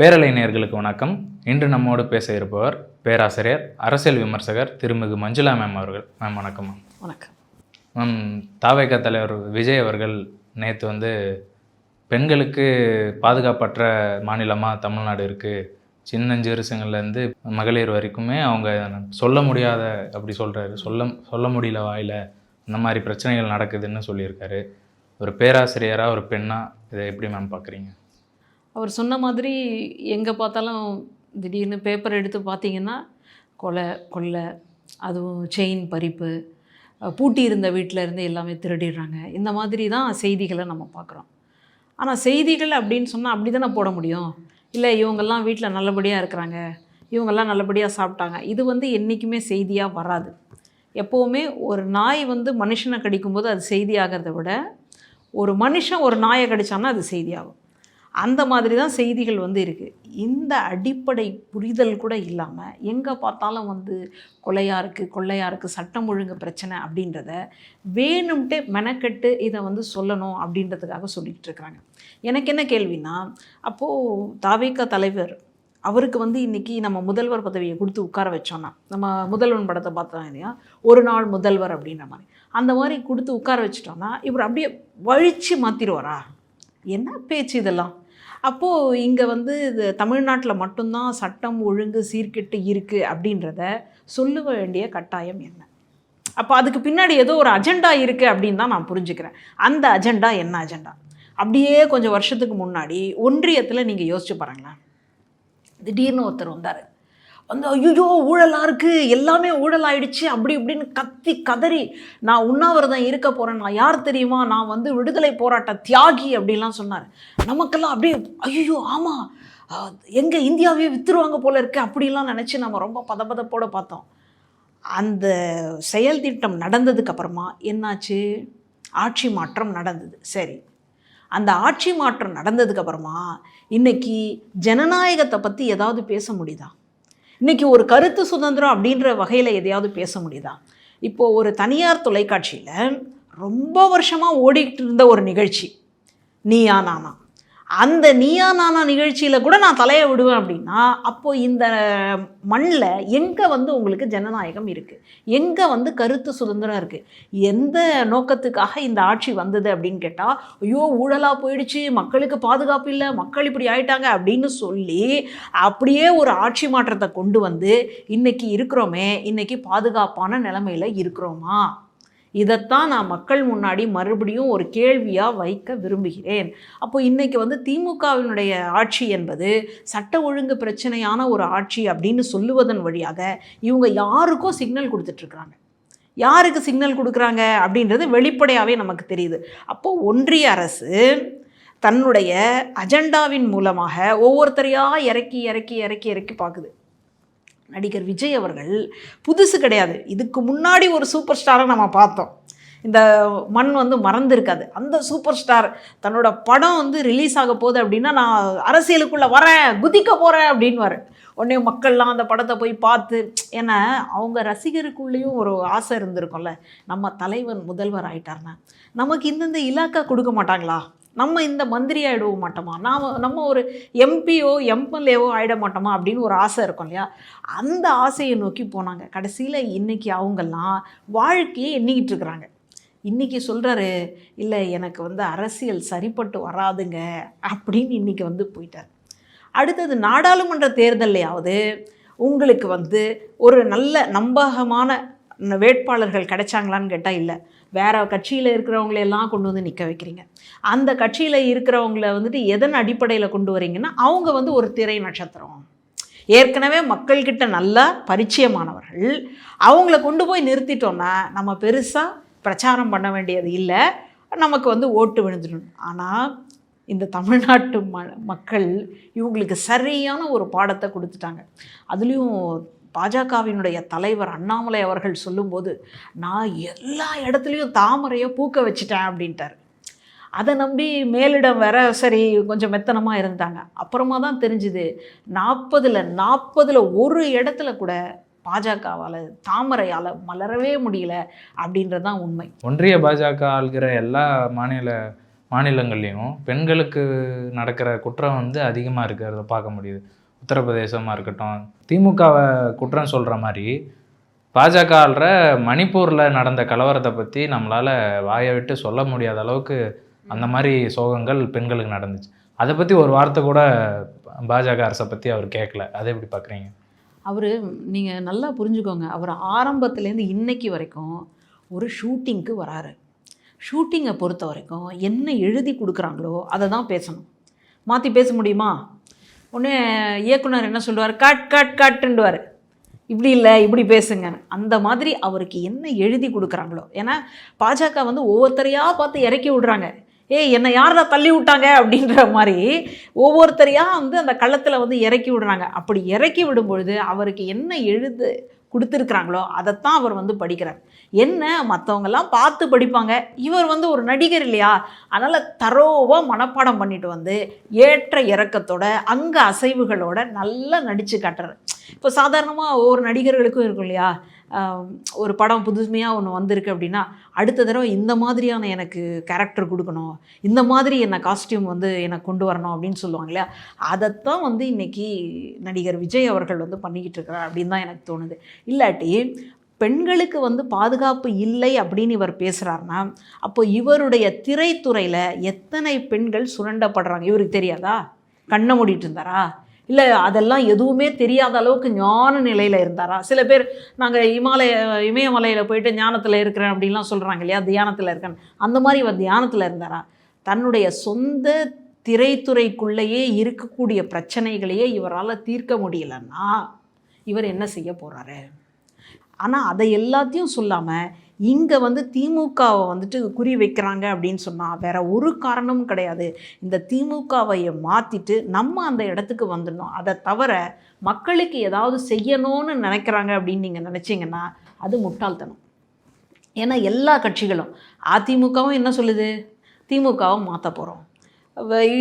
பேரலை நேயர்களுக்கு வணக்கம். இன்று நம்மோடு பேச இருப்பவர் பேராசிரியர் அரசியல் விமர்சகர் திருமிகு மஞ்சுளா மேம் அவர்கள். மேம் வணக்கம் மேம் வணக்கம். மேம் தாவேக தலைவர் விஜய் அவர்கள் நேற்று வந்து பெண்களுக்கு பாதுகாப்பற்ற மாநிலமாக தமிழ்நாடு இருக்குது சின்னஞ்சிறுசுங்கள்லேருந்து மகளிர் வரைக்குமே அவங்க சொல்ல முடியாத அப்படி சொல்கிறாரு சொல்ல சொல்ல முடியல வாயில. இந்த மாதிரி பிரச்சனைகள் நடக்குதுன்னு சொல்லியிருக்காரு. ஒரு பேராசிரியராக ஒரு பெண்ணாக இதை எப்படி மேம் பார்க்குறீங்க அவர் சொன்ன மாதிரி எங்கே பார்த்தாலும் திடீர்னு பேப்பர் எடுத்து பார்த்தீங்கன்னா கொலை கொள்ளை அதுவும் செயின் பறிப்பு பூட்டி இருந்த வீட்டில் இருந்து எல்லாமே திருடிடுறாங்க. இந்த மாதிரி தான் செய்திகளை நம்ம பார்க்குறோம். ஆனால் செய்திகள் அப்படின்னு சொன்னால் அப்படி தானே போட முடியும்? இல்லை இவங்கெல்லாம் வீட்டில் நல்லபடியாக இருக்கிறாங்க. இவங்கெல்லாம் நல்லபடியாக சாப்பிட்டாங்க. இது வந்து என்றைக்குமே செய்தியாக வராது. எப்போவுமே ஒரு நாய் வந்து மனுஷனை கடிக்கும்போது அது செய்தியாகிறத விட ஒரு மனுஷன் ஒரு நாயை கடிச்சான்னா அது செய்தியாகும். அந்த மாதிரி தான் செய்திகள் வந்து இருக்குது இந்த அடிப்படை புரிதல் கூட இல்லாமல் எங்கே பார்த்தாலும் வந்து கொலையாக இருக்குது கொள்ளையாக இருக்குது சட்டம் ஒழுங்கு பிரச்சனை அப்படின்றத வேணும்ட்டு மெனக்கெட்டு இதை வந்து சொல்லணும் அப்படின்றதுக்காக சொல்லிகிட்டு இருக்கிறாங்க. எனக்கு என்ன கேள்வினா அப்போது தாவேக்கா தலைவர் அவருக்கு வந்து இன்றைக்கி நம்ம முதல்வர் பதவியை கொடுத்து உட்கார வச்சோன்னா நம்ம முதல்வன் படத்தை பார்த்தோம் இல்லையா? ஒரு நாள் முதல்வர் அப்படின்ற மாதிரி. அந்த மாதிரி கொடுத்து உட்கார வச்சிட்டோன்னா இவர் அப்படியே வழித்து மாற்றிடுவாரா என்ன பேச்சு இதெல்லாம்? அப்போது இங்கே வந்து இது தமிழ்நாட்டில் மட்டும்தான் சட்டம் ஒழுங்கு சீர்கெட்டு இருக்குது அப்படின்றத சொல்ல வேண்டிய கட்டாயம் என்ன? அப்போ அதுக்கு பின்னாடி ஏதோ ஒரு அஜெண்டா இருக்குது அப்படின்னு தான் நான் புரிஞ்சுக்கிறேன். அந்த அஜெண்டா என்ன அஜெண்டா அப்படியே கொஞ்சம் வருஷத்துக்கு முன்னாடி ஒன்றியத்தில் நீங்கள் யோசிச்சு பாருங்களேன். திடீர்னு ஒருத்தர் வந்தார். வந்து ஐயோ ஊழலாக இருக்குது எல்லாமே ஊழல் ஆயிடுச்சு அப்படி இப்படின்னு கத்தி கதறி நான் உண்ணாவிரதம் இருக்க போகிறேன் நான் யார் தெரியுமா? நான் வந்து விடுதலை போராட்ட தியாகி அப்படிலாம் சொன்னார். நமக்கெல்லாம் அப்படியே ஐயோ ஆமாம் எங்கே இந்தியாவே வித்துருவாங்க போல இருக்கு அப்படிலாம் நினச்சி நம்ம ரொம்ப பதபதப்போடு பார்த்தோம். அந்த செயல் திட்டம் நடந்ததுக்கு அப்புறமா என்னாச்சு? ஆட்சி மாற்றம் நடந்தது. சரி. அந்த ஆட்சி மாற்றம் நடந்ததுக்கு அப்புறமா இன்னைக்கு ஜனநாயகத்தை பற்றி ஏதாவது பேச முடியுதா? இன்றைக்கி ஒரு கருத்து சுதந்திரம் அப்படின்ற வகையில் எதையாவது பேச முடியுதா? இப்போது ஒரு தனியார் தொலைக்காட்சியில் ரொம்ப வருஷமாக ஓடிக்கிட்டு இருந்த ஒரு நிகழ்ச்சி. நீயா நானா. அந்த நீயா நானா நிகழ்ச்சியில் கூட நான் தலையை விடுவேன் அப்படின்னா அப்போது இந்த மண்ணில் எங்கே வந்து உங்களுக்கு ஜனநாயகம் இருக்குது எங்கே வந்து கருத்து சுதந்திரம் இருக்குது எந்த நோக்கத்துக்காக இந்த ஆட்சி வந்தது அப்படின்னு கேட்டால் ஐயோ ஊழலாக போயிடுச்சு மக்களுக்கு பாதுகாப்பு இல்லை மக்கள் இப்படி ஆயிட்டாங்க அப்படின்னு சொல்லி அப்படியே ஒரு ஆட்சி மாற்றத்தை கொண்டு வந்து இன்றைக்கி இருக்கிறோமே இன்றைக்கி பாதுகாப்பான நிலைமையில் இருக்கிறோமா? இதைத்தான் நான் மக்கள் முன்னாடி மறுபடியும் ஒரு கேள்வியாக வைக்க விரும்புகிறேன். அப்போ இன்றைக்கி வந்து திமுகவினுடைய ஆட்சி என்பது சட்ட ஒழுங்கு பிரச்சனையான ஒரு ஆட்சி அப்படின்னு சொல்லுவதன் வழியாக இவங்க யாருக்கும் சிக்னல் கொடுத்துட்ருக்குறாங்க. யாருக்கு சிக்னல் கொடுக்குறாங்க அப்படின்றது வெளிப்படையாகவே நமக்கு தெரியுது. அப்போது ஒன்றிய அரசு தன்னுடைய அஜெண்டாவின் மூலமாக ஒவ்வொருத்தரையாக இறக்கி இறக்கி இறக்கி இறக்கி பார்க்குது. நடிகர் விஜய் அவர்கள் புதுசு கிடையாது. இதுக்கு முன்னாடி ஒரு சூப்பர் ஸ்டாரை நம்ம பார்த்தோம். இந்த மண் வந்து மறந்துருக்காது. அந்த சூப்பர் ஸ்டார் தன்னோட படம் வந்து ரிலீஸ் ஆக போகுது அப்படின்னா நான் அரசியலுக்குள்ளே வரேன் குதிக்க போகிறேன் அப்படின்வாரு உடனே மக்கள்லாம் அந்த படத்தை போய் பார்த்து ஏன்னா அவங்க ரசிகருக்குள்ளேயும் ஒரு ஆசை இருந்திருக்கும்ல. நம்ம தலைவன் முதல்வர் ஆயிட்டார்னா நமக்கு இந்தந்த இலாக்கா கொடுக்க மாட்டாங்களா? நம்ம இந்த மந்திரி ஆகிடவ மாட்டோமா? நாம் நம்ம ஒரு எம்பியோ எம்எல்ஏவோ ஆகிட மாட்டோமா அப்படின்னு ஒரு ஆசை இருக்கும் இல்லையா? அந்த ஆசையை நோக்கி போனாங்க. கடைசியில் இன்றைக்கி அவங்கெல்லாம் வாழ்க்கையை எண்ணிக்கிட்டு இருக்கிறாங்க. இன்றைக்கி சொல்கிறாரு இல்லை எனக்கு வந்து அரசியல் சரிப்பட்டு வராதுங்க அப்படின்னு இன்றைக்கி வந்து போயிட்டார். அடுத்தது நாடாளுமன்ற தேர்தல்லையாவது உங்களுக்கு வந்து ஒரு நல்ல நம்பகமான வேட்பாளர்கள் கிடைச்சாங்களான்னு கேட்டால் இல்லை. வேறு கட்சியில் இருக்கிறவங்களெல்லாம் கொண்டு வந்து நிற்க வைக்கிறீங்க. அந்த கட்சியில் இருக்கிறவங்கள வந்துட்டு எதன் அடிப்படையில் கொண்டு வரீங்கன்னா அவங்க வந்து ஒரு திரை நட்சத்திரம். ஏற்கனவே மக்கள்கிட்ட நல்லா பரிச்சயமானவர்கள். அவங்கள கொண்டு போய் நிறுத்திட்டோன்னா நம்ம பெருசாக பிரச்சாரம் பண்ண வேண்டியது இல்லை. நமக்கு வந்து ஓட்டு விழுந்துடும். ஆனால் இந்த தமிழ்நாட்டு ம மக்கள் இவங்களுக்கு சரியான ஒரு பாடத்தை கொடுத்துட்டாங்க. அதுலேயும் பாஜகவினுடைய தலைவர் அண்ணாமலை அவர்கள் சொல்லும்போது நான் எல்லா இடத்துலையும் தாமரையை பூக்க வச்சிட்டேன் அப்படின்ட்டார். அதை நம்பி மேலிடம் வேற சரி கொஞ்சம் மெத்தனமாக இருந்தாங்க. அப்புறமா தான் தெரிஞ்சுது நாற்பதில் நாற்பதில் ஒரு இடத்துல கூட பாஜகவால் தாமரையால் மலரவே முடியல அப்படின்றது தான் உண்மை. ஒன்றிய பாஜக ஆள்கிற எல்லா மாநில மாநிலங்கள்லேயும் பெண்களுக்கு நடக்கிற குற்றம் வந்து அதிகமாக இருக்கிறத பார்க்க முடியுது. உத்தரப்பிரதேசமாக இருக்கட்டும் திமுகவை குற்றம் சொல்கிற மாதிரி பாஜக ஆள்ற மணிப்பூரில் நடந்த கலவரத்தை பற்றி நம்மளால் வாயை விட்டு சொல்ல முடியாத அளவுக்கு அந்த மாதிரி சோகங்கள் பெண்களுக்கு நடந்துச்சு. அதை பற்றி ஒரு வார்த்தை கூட பாஜக அரசை பற்றி அவர் கேட்கல. அதை எப்படி பார்க்குறீங்க அவர் நீங்கள் நல்லா புரிஞ்சுக்கோங்க. அவர் ஆரம்பத்துலேருந்து இன்னைக்கு வரைக்கும் ஒரு ஷூட்டிங்க்கு வராரு. ஷூட்டிங்கை பொறுத்த வரைக்கும் என்ன எழுதி கொடுக்குறாங்களோ அதை தான் பேசணும். மாற்றி பேச முடியுமா? ஒன்று இயக்குனர் என்ன சொல்லுவார்? காட் காட் காட்டுண்டுவார் இப்படி இல்லை இப்படி பேசுங்க அந்த மாதிரி அவருக்கு என்ன எழுதி கொடுக்குறாங்களோ? ஏன்னா பாஜக வந்து ஒவ்வொருத்தரையாக பார்த்து இறக்கி விடுறாங்க. ஏய் என்னை யாரா தள்ளி விட்டாங்க? அப்படின்ற மாதிரி ஒவ்வொருத்தரையாக வந்து அந்த களத்தில் வந்து இறக்கி விடுறாங்க. அப்படி இறக்கி விடும்பொழுது அவருக்கு என்ன எழுது கொடுத்துருக்குறாங்களோ அதைத்தான் அவர் வந்து படிக்கிறார். என்ன? மற்றவங்கெல்லாம் பார்த்து படிப்பாங்க. இவர் வந்து ஒரு நடிகர் இல்லையா? அதனால் தரோவாக மனப்பாடம் பண்ணிட்டு வந்து ஏற்ற இறக்கத்தோட அங்க அசைவுகளோட நல்லா நடித்து காட்டுறாரு. இப்போ சாதாரணமாக ஒவ்வொரு நடிகர்களுக்கும் இருக்கும் இல்லையா? ஒரு படம் புதுமையாக ஒன்று வந்திருக்கு அப்படின்னா அடுத்த தடவை இந்த மாதிரியான எனக்கு கேரக்டர் கொடுக்கணும் இந்த மாதிரி என்ன காஸ்டியூம் வந்து எனக்கு கொண்டு வரணும் அப்படின்னு சொல்லுவாங்க இல்லையா? அதைத்தான் வந்து இன்றைக்கி நடிகர் விஜய் அவர்கள் வந்து பண்ணிக்கிட்டு இருக்கிறார் அப்படின்னு தான் எனக்கு தோணுது. இல்லாட்டி பெண்களுக்கு வந்து பாதுகாப்பு இல்லை அப்படின்னு இவர் பேசுகிறாருன்னா அப்போ இவருடைய திரைத்துறையில் எத்தனை பெண்கள் சுரண்டப்படுறாங்க? இவருக்கு தெரியாதா? கண்ணை மூடிட்டு இருந்தாரா? இல்லை அதெல்லாம் எதுவுமே தெரியாத அளவுக்கு ஞான நிலையில் இருந்தாரா? சில பேர் நாங்கள் இமாலய இமயமலையில் போயிட்டு ஞானத்தில் இருக்கிறேன் அப்படின்லாம் சொல்கிறாங்க இல்லையா? தியானத்தில் இருக்கேன். அந்த மாதிரி இவர் தியானத்தில் இருந்தாரா? தன்னுடைய சொந்த திரைத்துறைக்குள்ளேயே இருக்கக்கூடிய பிரச்சனைகளையே இவரால் தீர்க்க முடியலன்னா இவர் என்ன செய்ய போகிறாரு ஆனால் அதை எல்லாத்தையும் சொல்லாமல் இங்கே வந்து திமுகவை வந்துட்டு குறி வைக்கிறாங்க அப்படின்னு சொன்னால் வேற ஒரு காரணமும் கிடையாது. இந்த திமுகவை மாற்றிட்டு நம்ம அந்த இடத்துக்கு வந்துடணும். அதை தவிர மக்களுக்கு ஏதாவது செய்யணும்னு நினைக்கிறாங்க அப்படின்னு நீங்கள் நினச்சிங்கன்னா அது முட்டாள்தனம். ஏன்னா எல்லா கட்சிகளும் அதிமுகவும் என்ன சொல்லுது? திமுகவும் மாற்ற போகிறோம்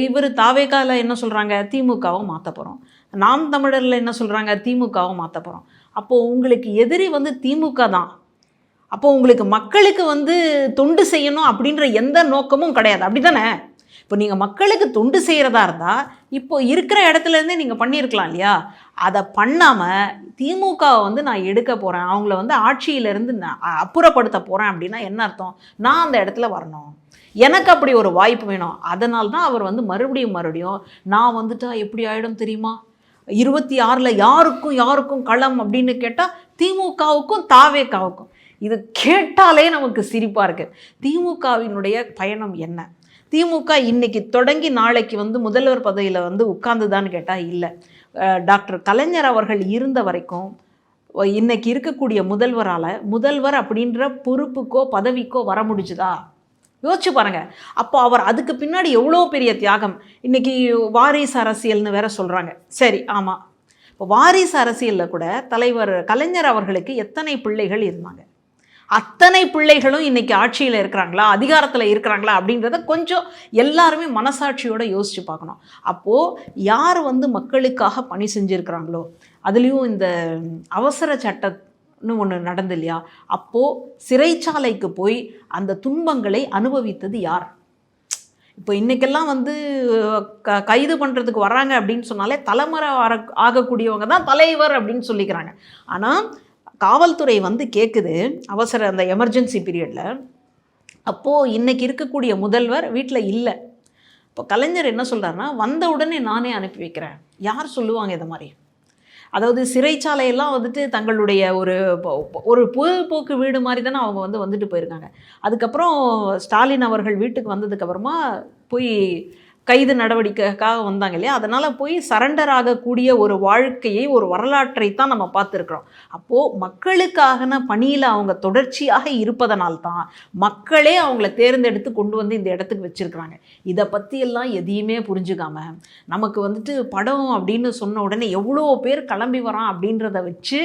இவர் தாவேக்காவில் என்ன சொல்கிறாங்க திமுகவும் மாற்ற போகிறோம் நாம் தமிழரில் என்ன சொல்கிறாங்க திமுகவும் மாற்ற போகிறோம் அப்போது உங்களுக்கு எதிரி வந்து திமுக தான். அப்போ உங்களுக்கு மக்களுக்கு வந்து தொண்டு செய்யணும் அப்படின்ற எந்த நோக்கமும் கிடையாது. அப்படி தானே இப்போ நீங்கள் மக்களுக்கு தொண்டு செய்கிறதா இருந்தால் இப்போ இருக்கிற இடத்துல இருந்தே நீங்கள் பண்ணியிருக்கலாம் இல்லையா? அதை பண்ணாமல் திமுகவை வந்து நான் எடுக்க போகிறேன் அவங்கள வந்து ஆட்சியிலேருந்து நான் அப்புறப்படுத்த போகிறேன் அப்படின்னா என்ன அர்த்தம்? நான் அந்த இடத்துல வரணும். எனக்கு அப்படி ஒரு வாய்ப்பு வேணும். அதனால தான் அவர் வந்து மறுபடியும் மறுபடியும் நான் வந்துட்டா எப்படி ஆகிடும் தெரியுமா? இருபத்தி ஆறில் யாருக்கும் யாருக்கும் களம் அப்படின்னு கேட்டால் திமுகவுக்கும் தாவேக்காவுக்கும் இது கேட்டாலே நமக்கு சிரிப்பாக இருக்குது திமுகவினுடைய பயணம் என்ன? திமுக இன்னைக்கு தொடங்கி நாளைக்கு வந்து முதல்வர் பதவியில் வந்து உட்கார்ந்துதான்னு கேட்டால் இல்லை. டாக்டர் கலைஞர் அவர்கள் இருந்த வரைக்கும் இன்றைக்கி இன்னைக்கு இருக்கக்கூடிய முதல்வரால் முதல்வர் அப்படின்ற பொறுப்புக்கோ பதவிக்கோ வர முடிஞ்சுதா? யோசிச்சு பாருங்க. அப்போ அவர் அதுக்கு பின்னாடி எவ்வளோ பெரிய தியாகம்? இன்னைக்கு வாரிசு அரசியல்னு வேற சொல்கிறாங்க சரி ஆமாம் இப்போ வாரிசு அரசியலில் கூட தலைவர் கலைஞர் அவர்களுக்கு எத்தனை பிள்ளைகள் இருந்தாங்க? அத்தனை பிள்ளைகளும் இன்றைக்கி ஆட்சியில் இருக்கிறாங்களா அதிகாரத்தில் இருக்கிறாங்களா அப்படின்றத கொஞ்சம் எல்லாருமே மனசாட்சியோடு யோசித்து பார்க்கணும். அப்போது யார் வந்து மக்களுக்காக பணி செஞ்சுருக்கிறாங்களோ அதுலேயும் இந்த அவசர சட்டம்னு ஒன்று நடந்து இல்லையா அப்போது சிறைச்சாலைக்கு போய் அந்த துன்பங்களை அனுபவித்தது யார்? இப்போ இன்னைக்கெல்லாம் வந்து க கைது பண்ணுறதுக்கு வராங்க அப்படின்னு சொன்னாலே தலைமுறை வர ஆகக்கூடியவங்க தான் தலைவர் அப்படின்னு சொல்லிக்கிறாங்க. ஆனால் காவல்துறை வந்து கேட்குது அவசர அந்த எமர்ஜென்சி பீரியடில் அப்போது இன்னைக்கு இருக்கக்கூடிய முதல்வர் வீட்டில் இல்லை. இப்போ கலைஞர் என்ன சொல்கிறாருன்னா வந்த உடனே நானே அனுப்பி வைக்கிறேன். யார் சொல்லுவாங்க இதை மாதிரி? அதாவது சிறைச்சாலையெல்லாம் வந்துட்டு தங்களுடைய ஒரு ஒரு பொழுதுபோக்கு வீடு மாதிரி தானே அவங்க வந்து வந்துட்டு போயிருக்காங்க. அதுக்கப்புறம் ஸ்டாலின் அவர்கள் வீட்டுக்கு வந்ததுக்கப்புறமா போய் கைது நடவடிக்கைக்காக வந்தாங்க இல்லையா? அதனால் போய் சரண்டர் ஆகக்கூடிய ஒரு வாழ்க்கையை ஒரு வரலாற்றை தான் நம்ம பார்த்துருக்குறோம். அப்போது மக்களுக்காகன பணியில் அவங்க தொடர்ச்சியாக இருப்பதனால்தான் மக்களே அவங்கள தேர்ந்தெடுத்து கொண்டு வந்து இந்த இடத்துக்கு வச்சுருக்குறாங்க. இதை பற்றியெல்லாம் எதையுமே புரிஞ்சுக்காம நமக்கு வந்துட்டு படம் அப்படின்னு சொன்ன உடனே எவ்வளோ பேர் கிளம்பி வரான் அப்படின்றத வச்சு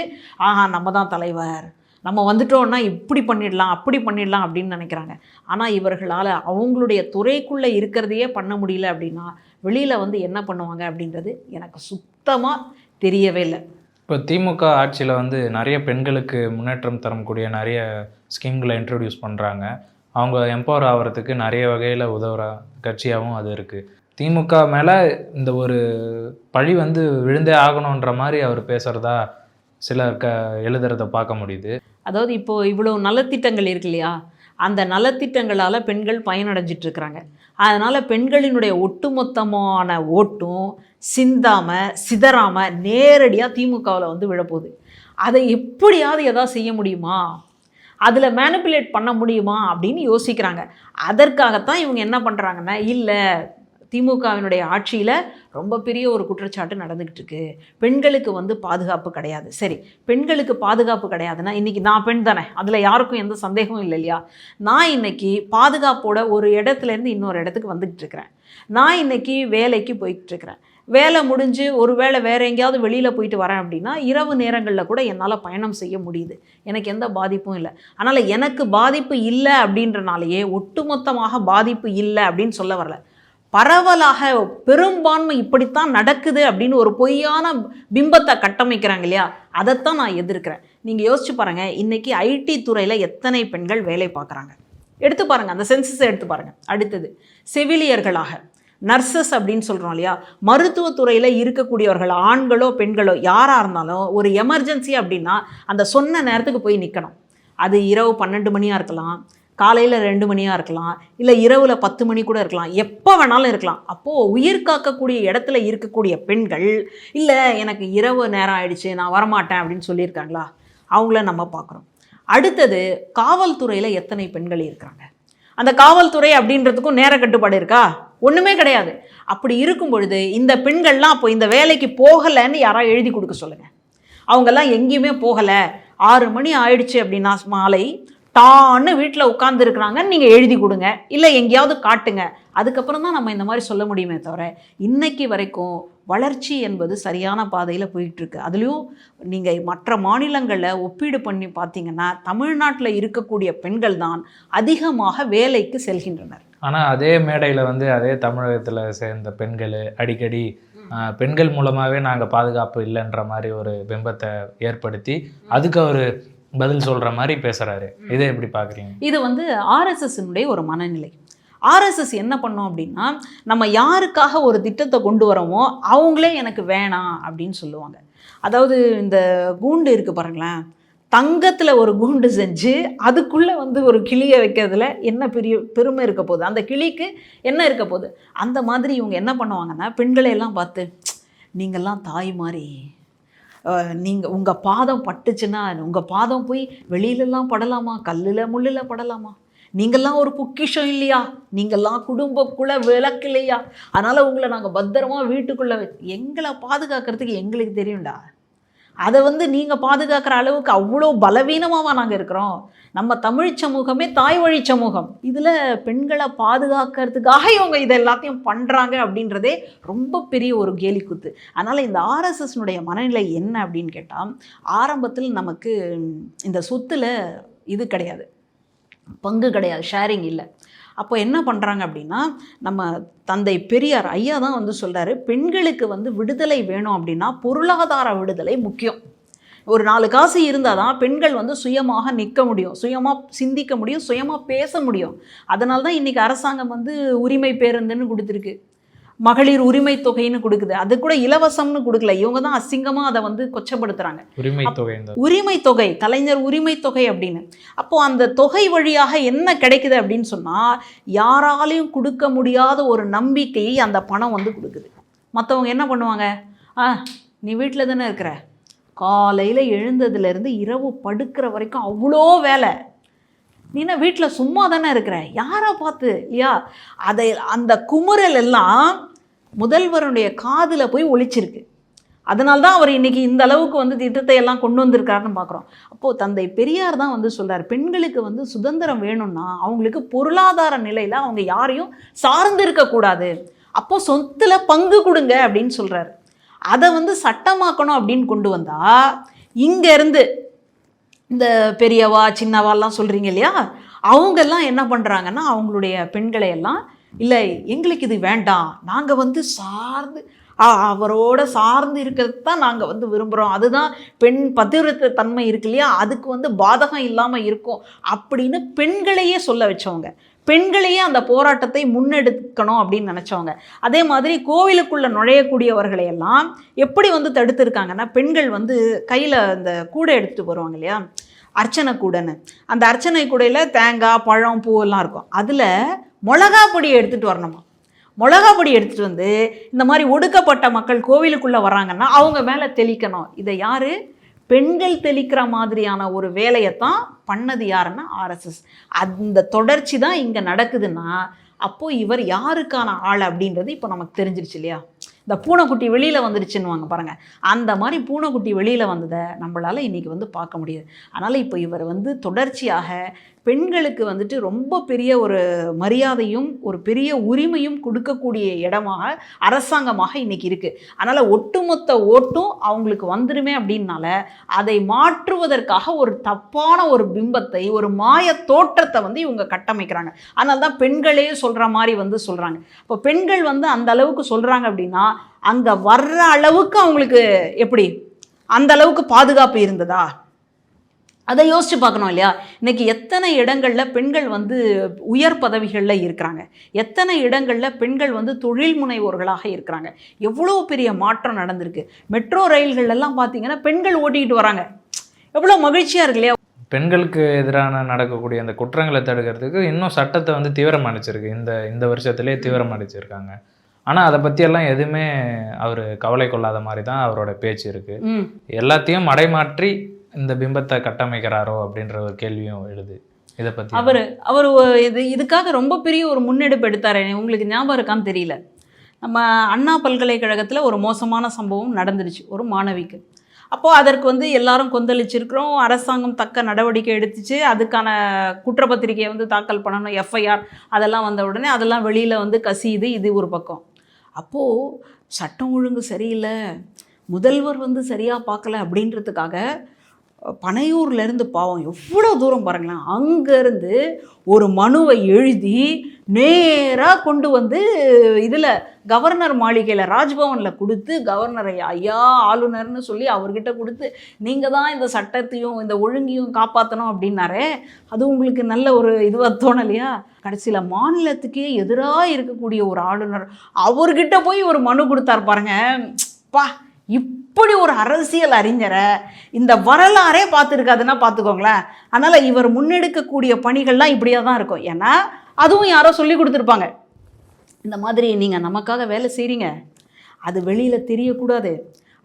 ஆஹா நம்ம தான் தலைவர் நம்ம வந்துட்டோம்னா இப்படி பண்ணிடலாம் அப்படி பண்ணிடலாம் அப்படின்னு நினைக்கிறாங்க. ஆனால் இவர்களால் அவங்களுடைய துறைக்குள்ளே இருக்கிறதையே பண்ண முடியல அப்படின்னா வெளியில் வந்து என்ன பண்ணுவாங்க அப்படின்றது எனக்கு சுத்தமாக தெரியவே இல்லை. இப்போ திமுக ஆட்சியில் வந்து நிறைய பெண்களுக்கு முன்னேற்றம் தரக்கூடிய நிறைய ஸ்கீம்களை இன்ட்ரடியூஸ் பண்ணுறாங்க அவங்க எம்பவர் ஆகிறதுக்கு நிறைய வகையில் உதவுற கட்சியாகவும் அது இருக்குது திமுக மேலே இந்த ஒரு பழி வந்து விழுந்தே ஆகணுன்ற மாதிரி அவர் பேசுகிறதா சிலர் க எழுதுறத பார்க்க முடியுது. அதாவது இப்போது இவ்வளோ நலத்திட்டங்கள் இருக்கு இல்லையா? அந்த நலத்திட்டங்களால் பெண்கள் பயனடைஞ்சிட்டு இருக்கிறாங்க அதனால் பெண்களினுடைய ஒட்டுமொத்தமான ஓட்டும் சிந்தாமல் சிதறாமல் நேரடியாக திமுகவில் வந்து விழப்போகுது. அதை எப்படியாவது எதாவது செய்ய முடியுமா? அதில் மேனிப்புலேட் பண்ண முடியுமா? அப்படின்னு யோசிக்கிறாங்க. அதற்காகத்தான் இவங்க என்ன பண்ணுறாங்கன்னா இல்லை திமுகவினுடைய ஆட்சியில் ரொம்ப பெரிய ஒரு குற்றச்சாட்டு நடந்துக்கிட்டு இருக்கு. பெண்களுக்கு வந்து பாதுகாப்பு கிடையாது. சரி பெண்களுக்கு பாதுகாப்பு கிடையாதுன்னா இன்றைக்கி நான் பெண் தானே? அதில் யாருக்கும் எந்த சந்தேகமும் இல்லை இல்லையா? நான் இன்னைக்கு பாதுகாப்போட ஒரு இடத்துலேருந்து இன்னொரு இடத்துக்கு வந்துக்கிட்டு இருக்கிறேன். நான் இன்னைக்கு வேலைக்கு போய்கிட்டு இருக்கிறேன். வேலை முடிஞ்சு ஒரு வேளை வேறு எங்கேயாவது வெளியில் போயிட்டு வரேன் அப்படின்னா இரவு நேரங்களில் கூட என்னால் பயணம் செய்ய முடியுது. எனக்கு எந்த பாதிப்பும் இல்லை. அதனால் எனக்கு பாதிப்பு இல்லை அப்படின்றனாலேயே ஒட்டுமொத்தமாக பாதிப்பு இல்லை அப்படின்னு சொல்ல வரல. பரவலாக பெரும்பான்மை இப்படித்தான் நடக்குது அப்படின்னு ஒரு பொய்யான பிம்பத்தை கட்டமைக்கிறாங்க இல்லையா? அதைத்தான் நான் எதிர்க்கிறேன். நீங்கள் யோசிச்சு பாருங்கள் இன்றைக்கி ஐடி துறையில் எத்தனை பெண்கள் வேலை பார்க்குறாங்க? எடுத்து பாருங்கள் அந்த சென்சஸை எடுத்து பாருங்கள் அடுத்தது செவிலியர்களாக நர்சஸ் அப்படின்னு சொல்கிறோம் இல்லையா? மருத்துவத்துறையில் இருக்கக்கூடியவர்கள் ஆண்களோ பெண்களோ யாராக இருந்தாலும் ஒரு எமர்ஜென்சி அப்படின்னா அந்த சொன்ன நேரத்துக்கு போய் நிற்கணும் அது இரவு பன்னெண்டு மணியாக இருக்கலாம் காலையில் ரெண்டு மணியாக இருக்கலாம் இல்லை இரவில் பத்து மணி கூட இருக்கலாம் எப்போ வேணாலும் இருக்கலாம். அப்போது உயிர் காக்கக்கூடிய இடத்துல இருக்கக்கூடிய பெண்கள் இல்லை எனக்கு இரவு நேரம் ஆயிடுச்சு நான் வரமாட்டேன் அப்படின்னு சொல்லியிருக்காங்களா? அவங்கள நம்ம பார்க்குறோம். அடுத்தது காவல்துறையில் எத்தனை பெண்கள் இருக்கிறாங்க? அந்த காவல்துறை அப்படின்றதுக்கும் நேர கட்டுப்பாடு இருக்கா? ஒன்றுமே கிடையாது. அப்படி இருக்கும் பொழுது இந்த பெண்கள்லாம் அப்போ இந்த வேலைக்கு போகலைன்னு யாராவது எழுதி கொடுக்க சொல்லுங்கள் அவங்கெல்லாம் எங்கேயுமே போகலை. ஆறு மணி ஆயிடுச்சு அப்படின்னா மாலை டான்னு வீட்டில் உட்காந்துருக்குறாங்கன்னு நீங்கள் எழுதி கொடுங்க. இல்லை எங்கேயாவது காட்டுங்க. அதுக்கப்புறம் தான் நம்ம இந்த மாதிரி சொல்ல முடியுமே தவிர இன்னைக்கு வரைக்கும் வளர்ச்சி என்பது சரியான பாதையில் போயிட்டுருக்கு. அதுலேயும் நீங்கள் மற்ற மாநிலங்களில் ஒப்பீடு பண்ணி பார்த்தீங்கன்னா தமிழ்நாட்டில் இருக்கக்கூடிய பெண்கள் தான் அதிகமாக வேலைக்கு செல்கின்றனர். ஆனால் அதே மேடையில் வந்து அதே தமிழகத்தில் சேர்ந்த பெண்கள் அடிக்கடி பெண்கள் மூலமாகவே நாங்கள் பாதுகாப்பு இல்லைன்ற மாதிரி ஒரு பிம்பத்தை ஏற்படுத்தி அதுக்கு அவர் பதில் சொல்கிற மாதிரி பேசுகிறாரு இதை எப்படி பார்க்குறீங்க இது வந்து ஆர்எஸ்எஸ்னுடைய ஒரு மனநிலை. ஆர்எஸ்எஸ் என்ன பண்ணோம் அப்படின்னா நம்ம யாருக்காக ஒரு திட்டத்தை கொண்டு வரோமோ அவங்களே எனக்கு வேணாம் அப்படின்னு சொல்லுவாங்க. அதாவது இந்த கூண்டு இருக்குது பாருங்களேன். தங்கத்தில் ஒரு கூண்டு செஞ்சு அதுக்குள்ளே வந்து ஒரு கிளியை வைக்கிறதுல என்ன பெரிய பெருமை இருக்க போகுது? அந்த கிளிக்கு என்ன இருக்க போகுது? அந்த மாதிரி இவங்க என்ன பண்ணுவாங்கன்னா பெண்களை எல்லாம் பார்த்து நீங்கள்லாம் தாய் மாதிரி நீங்கள் உங்கள் பாதம் பட்டுச்சுன்னா உங்கள் பாதம் போய் வெளியிலலாம் படலாமா? கல்லில் முள்ளில் படலாமா? நீங்கள்லாம் ஒரு பொக்கிஷம் இல்லையா? நீங்கள்லாம் குடும்பக்குள்ள விளக்கு இல்லையா அதனால் உங்களை நாங்கள் பத்திரமா வீட்டுக்குள்ளே எங்களை பாதுகாக்கிறதுக்கு எங்களுக்கு தெரியும்டா. அதை வந்து நீங்கள் பாதுகாக்கிற அளவுக்கு அவ்வளோ பலவீனமாக நாங்கள் இருக்கிறோம். நம்ம தமிழ் சமூகமே தாய் வழி சமூகம். இதில் பெண்களை பாதுகாக்கிறதுக்காக இவங்க இதை எல்லாத்தையும் பண்ணுறாங்க அப்படின்றதே ரொம்ப பெரிய ஒரு கேலி குத்து அதனால் இந்த ஆர்எஸ்எஸ்னுடைய மனநிலை என்ன அப்படின்னு கேட்டால் ஆரம்பத்தில் நமக்கு இந்த சொத்தில் இது கிடையாது. பங்கு கிடையாது ஷேரிங் இல்லை. அப்போ என்ன பண்ணுறாங்க அப்படின்னா நம்ம தந்தை பெரியார் ஐயா தான் வந்து சொல்கிறாரு பெண்களுக்கு வந்து விடுதலை வேணும் அப்படின்னா பொருளாதார விடுதலை முக்கியம். ஒரு நாலு காசு இருந்தால் தான் பெண்கள் வந்து சுயமாக நிற்க முடியும் சுயமாக சிந்திக்க முடியும் சுயமாக பேச முடியும். அதனால தான் இன்றைக்கி அரசாங்கம் வந்து உரிமை பேருந்துன்னு கொடுத்துருக்கு. மகளிர் உரிமை தொகைன்னு கொடுக்குது. அது கூட இலவசம்னு கொடுக்கல. இவங்க தான் அசிங்கமாக அதை வந்து கொச்சப்படுத்துகிறாங்க உரிமை தொகை உரிமை தொகை கலைஞர் உரிமை தொகை அப்படின்னு. அப்போ அந்த தொகை வழியாக என்ன கிடைக்குது அப்படின்னு சொன்னால் யாராலையும் கொடுக்க முடியாத ஒரு நம்பிக்கையை அந்த பணம் வந்து கொடுக்குது. மற்றவங்க என்ன பண்ணுவாங்க? ஆ நீ வீட்டில் தானே இருக்கிற? காலையில் எழுந்ததுலேருந்து இரவு படுக்கிற வரைக்கும் அவ்வளோ வேலை. நீனா வீட்டில் சும்மா தானே இருக்கிற? யாரை பார்த்து? இல்லையா? அதை அந்த குமுறல் எல்லாம் முதல்வருடைய காதில் போய் ஒழிச்சிருக்கு அதனால தான் அவர் இன்னைக்கு இந்த அளவுக்கு வந்து திட்டத்தை எல்லாம் கொண்டு வந்திருக்காருன்னு பார்க்குறோம் அப்போது தந்தை பெரியார் தான் வந்து சொல்கிறார் பெண்களுக்கு வந்து சுதந்திரம் வேணும்னா அவங்களுக்கு பொருளாதார நிலையில் அவங்க யாரையும் சார்ந்து இருக்கக்கூடாது அப்போது சொத்தில் பங்கு கொடுங்க அப்படின்னு சொல்கிறாரு அதை வந்து சட்டமாக்கணும் அப்படின்னு கொண்டு வந்தால் இங்கேருந்து இந்த பெரியவா சின்னவாலாம் சொல்கிறீங்க இல்லையா? அவங்கெல்லாம் என்ன பண்ணுறாங்கன்னா அவங்களுடைய பெண்களை எல்லாம் இல்லை எங்களுக்கு இது வேண்டாம். நாங்கள் வந்து சார்ந்து ஆ, அவரோட சார்ந்து இருக்கிறது தான் நாங்கள் வந்து விரும்புகிறோம் அதுதான் பெண் பதிவிரத்த தன்மை இருக்கு இல்லையா? அதுக்கு வந்து பாதகம் இல்லாமல் இருக்கும். அப்படின்னு பெண்களையே சொல்ல வச்சவங்க. பெண்களையே அந்த போராட்டத்தை முன்னெடுக்கணும் அப்படின்னு நினச்சவங்க. அதே மாதிரி கோவிலுக்குள்ளே நுழையக்கூடியவர்களை எல்லாம் எப்படி வந்து தடுத்துருக்காங்கன்னா பெண்கள் வந்து கையில் அந்த கூடை எடுத்துகிட்டு வருவாங்க இல்லையா? அர்ச்சனை கூடைன்னு. அந்த அர்ச்சனை கூடையில் தேங்காய் பழம் பூவெல்லாம் இருக்கும். அதில் மிளகா பொடியை எடுத்துகிட்டு வரணுமா? மிளகா பொடி எடுத்துகிட்டு வந்து இந்த மாதிரி ஒடுக்கப்பட்ட மக்கள் கோவிலுக்குள்ளே வராங்கன்னா அவங்க மேலே தெளிக்கணும். இதை யார்? பெண்கள் தெளிக்கிற மாதிரியான ஒரு வேலையை தான் பண்ணது யாருன்னா ஆர்எஸ்எஸ் அந்த தொடர்ச்சி தான் இங்கே நடக்குதுன்னா அப்போது இவர் யாருக்கான ஆள் அப்படின்றது இப்போ நமக்கு தெரிஞ்சிருச்சு இல்லையா? இந்த பூனைக்குட்டி வெளியில் வந்துருச்சுன்னுவாங்க பாருங்கள் அந்த மாதிரி பூனைக்குட்டி வெளியில் வந்ததை நம்மளால் இன்றைக்கி வந்து பார்க்க முடியுது. அதனால் இப்போ இவர் வந்து தொடர்ச்சியாக பெண்களுக்கு வந்துட்டு ரொம்ப பெரிய ஒரு மரியாதையும் ஒரு பெரிய உரிமையும் கொடுக்கக்கூடிய இடமாக அரசாங்கமாக இன்னைக்கு இருக்குது அதனால் ஒட்டுமொத்த ஓட்டும் அவங்களுக்கு வந்துடுமே அப்படின்னால அதை மாற்றுவதற்காக ஒரு தப்பான ஒரு பிம்பத்தை ஒரு மாய தோற்றத்தை வந்து இவங்க கட்டமைக்கிறாங்க. அதனால தான் பெண்களே சொல்கிற மாதிரி வந்து சொல்கிறாங்க இப்போ பெண்கள் வந்து அந்த அளவுக்கு சொல்கிறாங்க அப்படின்னா அங்கே வர்ற அளவுக்கு அவங்களுக்கு எப்படி? அந்த அளவுக்கு பாதுகாப்பு இருந்ததா? அதை யோசிச்சு பார்க்கணும் இல்லையா? இன்னைக்கு எத்தனை இடங்களில் பெண்கள் வந்து உயர் பதவிகளில் இருக்கிறாங்க. எத்தனை இடங்களில் பெண்கள் வந்து தொழில் முனைவோர்களாக இருக்கிறாங்க. எவ்வளோ பெரிய மாற்றம் நடந்திருக்கு. மெட்ரோ ரயில்கள் எல்லாம் பார்த்தீங்கன்னா பெண்கள் ஓட்டிக்கிட்டு வராங்க. எவ்வளோ மகிழ்ச்சியாக இருக்கு இல்லையா? பெண்களுக்கு எதிரான நடக்கக்கூடிய அந்த குற்றங்களை தடுக்கிறதுக்கு இன்னும் சட்டத்தை வந்து தீவிரமடைச்சிருக்கு இந்த இந்த வருஷத்துலேயே தீவிரமடைச்சிருக்காங்க ஆனால் அதை பற்றியெல்லாம் எதுவுமே அவர் கவலை கொள்ளாத மாதிரி தான் அவரோட பேச்சு இருக்குது எல்லாத்தையும் மடைமாற்றி இந்த பிம்பத்தை கட்டமைக்கிறாரோ அப்படின்ற ஒரு கேள்வியும் எழுது. இதை பற்றி அவர் அவர் இது இதுக்காக ரொம்ப பெரிய ஒரு முன்னெடுப்பு எடுத்தார். உங்களுக்கு ஞாபகம் இருக்கான்னு தெரியல. நம்ம அண்ணா பல்கலைக்கழகத்தில் ஒரு மோசமான சம்பவம் நடந்துடுச்சு ஒரு மாணவிக்கு. அப்போது அதற்கு வந்து எல்லாரும் கொந்தளிச்சிருக்கிறோம். அரசாங்கம் தக்க நடவடிக்கை எடுத்துச்சு. அதுக்கான குற்றப்பத்திரிகையை வந்து தாக்கல் பண்ணணும் எஃப்ஐஆர் அதெல்லாம் வந்த உடனே அதெல்லாம் வெளியில் வந்து கசியுது இது ஒரு பக்கம். அப்போது சட்டம் ஒழுங்கு சரியில்லை முதல்வர் வந்து சரியாக பார்க்கல அப்படின்றதுக்காக பனையூர்லேருந்து பாவம் எவ்வளோ தூரம் பாருங்களேன். அங்கேருந்து ஒரு மனுவை எழுதி நேராக கொண்டு வந்து இதில் கவர்னர் மாளிகையில் ராஜ்பவனில் கொடுத்து கவர்னரை ஐயா ஆளுநர்னு சொல்லி அவர்கிட்ட கொடுத்து நீங்கள் தான் இந்த சட்டத்தையும் இந்த ஒழுங்கையும் காப்பாற்றணும் அப்படின்னாரே. அது உங்களுக்கு நல்ல ஒரு இதுவாக தோணலையா? கடைசியில் மாநிலத்துக்கே எதிராக இருக்கக்கூடிய ஒரு ஆளுநர் அவர்கிட்ட போய் ஒரு மனு கொடுத்தார் பாருங்க. பா இப் இப்படி ஒரு அரசியல் அறிஞரை இந்த வரலாறே பார்த்துருக்காதுன்னா பார்த்துக்கோங்களேன். அதனால் இவர் முன்னெடுக்கக்கூடிய பணிகள்லாம் இப்படியே தான் இருக்கும். ஏன்னா அதுவும் யாரோ சொல்லி கொடுத்துருப்பாங்க. இந்த மாதிரி நீங்கள் நமக்காக வேலை செய்கிறீங்க அது வெளியில் தெரியக்கூடாது.